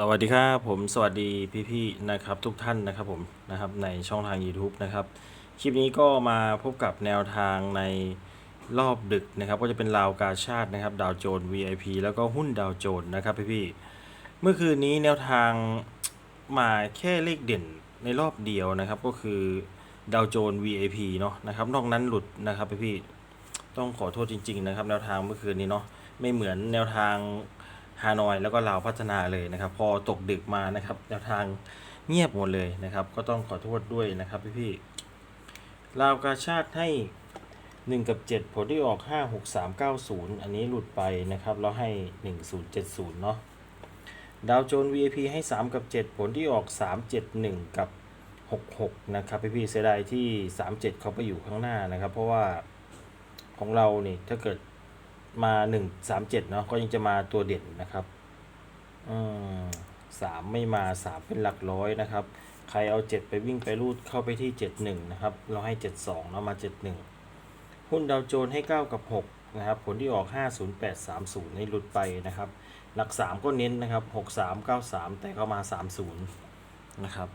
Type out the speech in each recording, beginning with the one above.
สวัสดีครับผมสวัสดีพี่ๆนะครับทุกท่านนะครับผมนะครับในช่องทาง YouTube นะครับคลิปนี้ก็มาพบกับแนวทางในรอบดึกนะครับก็จะเป็นราวกาชาตินะครับดาวโจน VIP แล้วก็หุ้นดาวโจนนะครับพี่ๆเมื่อคืนนี้แนวทางมาแค่เลขเด่นในรอบเดียวนะครับก็คือดาวโจน VIP เนาะนะครับนอกนั้นหลุดนะครับพี่ๆต้องขอโทษจริง ๆ นะครับ แนวทางเมื่อคืนนี้เนาะไม่เหมือนแนวทาง ฮานอยแล้วก็ลาวพัฒนาเลยนะครับ พอตกดึกมานะครับแนวทางเงียบหมดเลยนะครับ ก็ต้องขอโทษด้วยนะครับพี่ๆลาวกาชาติให้ 1 กับ 7 ผลที่ออก 5 6 3 9 0 อันนี้หลุดไปนะครับ แล้วให้ 1070 เนาะดาวโจน VIP ให้ 3 กับ 7 ผลที่ออก 371 กับ 66 นะครับพี่ๆเสียดายที่ 37 เขาไปอยู่ข้างหน้านะครับ เพราะว่าของเราเนี่ถ้าเกิด มาหนึ่งสามเจ็ดเนาะก็ยังจะมาตัวเด่นนะครับอืมสามไม่มาสามเป็นหลักร้อยนะครับ ใครเอาเจ็ดไปวิ่งไปรูดเข้าไปที่เจ็ดหนึ่งนะครับ เราให้เจ็ดสองเนามาเจ็ดหนึ่งหุ้นดาวโจนส์ให้เก้ากับหกนะครับผลที่ออกห้าศูนย์แปดสามศูนย์ให้หลุดไปนะครับ หลักสามก็เน้นนะครับหกสามเก้าสามแต่ก็มาสามศูนย์นะครับ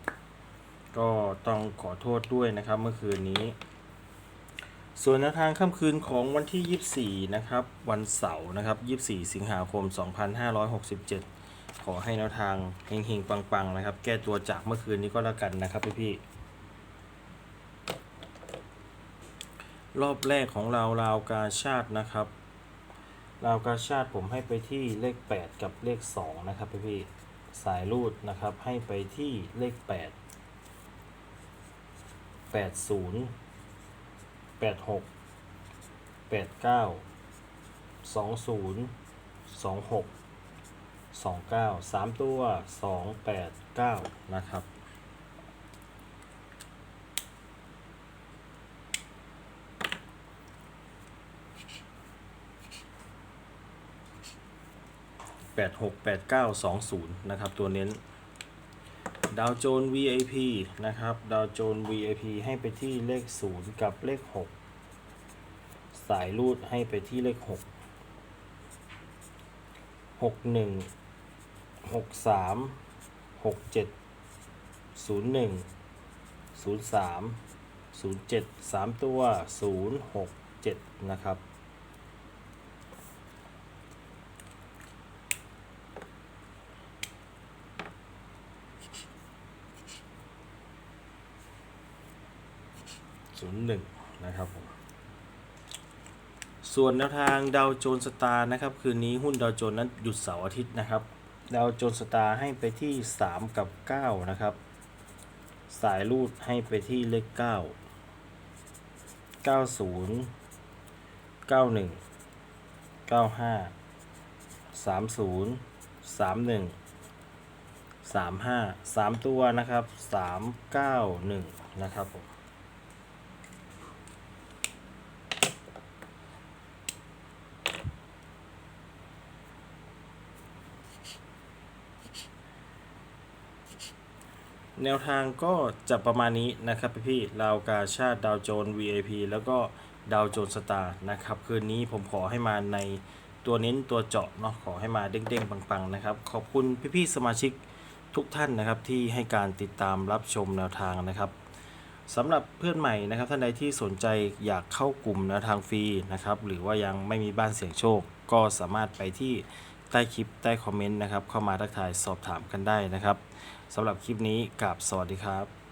ก็ต้องขอโทษด้วยนะครับเมื่อคืนนี้ ส่วนแนวทางค่ำคืนของวันที่ 24 นะครับ วันเสาร์นะครับ 24 สิงหาคม 2567 ขอให้แนวทางเฮงๆ ปังๆ นะครับ แก้ตัวจากเมื่อคืนนี้ก็แล้วกันนะครับพี่ๆรอบแรกของเราราวกาชาตินะครับราวกาชาติผมให้ไปที่เลข 8 กับเลข 2 นะครับพี่ๆสายรูดนะครับให้ไปที่เลข 8 80 แปดหกแปดเก้าสองศูนย์สองหกสองเก้าสามตัวสองแปดเก้านะครับ แปดหกแปดเก้าสองศูนย์นะครับ ตัวเน้น ดาวโจน VIP นะครับ ดาวโจน VIP ให้ไปที่เลข 0 กับเลข 6 สายรูดให้ไปที่เลข 6 6 1 6 3 6 7 0 1 0 3 0 7 3 ตัว 0 6 7 นะครับ ศูนย์หนึ่งนะครับผมส่วนแนวทางดาวโจนสตาร์นะครับ คืนนี้หุ้นดาวโจนส์นั้นหยุดเสาร์อาทิตย์นะครับดาวโจนส์สตาร์ให้ไปที่ 3 กับ 9 นะครับ สายรูดให้ไปที่เลข 9 90 91 95 30 31 35 3 ตัวนะครับ 391 นะครับผม แนวทางก็จะประมาณนี้นะครับพี่ๆราวกาชาติดาวโจน VIP แล้วก็ดาวโจนสตาร์นะครับ คืนนี้ผมขอให้มาในตัวเน้นตัวเจาะเนาะขอให้มาเด้งๆปังๆนะครับ ขอบคุณพี่ๆสมาชิกทุกท่านนะครับที่ให้การติดตามรับชมแนวทางนะครับสำหรับเพื่อนใหม่นะครับท่านใดที่สนใจอยากเข้ากลุ่มแนวทางฟรีนะครับหรือว่ายังไม่มีบ้านเสี่ยงโชค ก็สามารถไปที่ ใต้คลิปใต้คอมเมนต์นะครับเข้ามาทักทายสอบถามกันได้นะครับสำหรับคลิปนี้กับสวัสดีครับ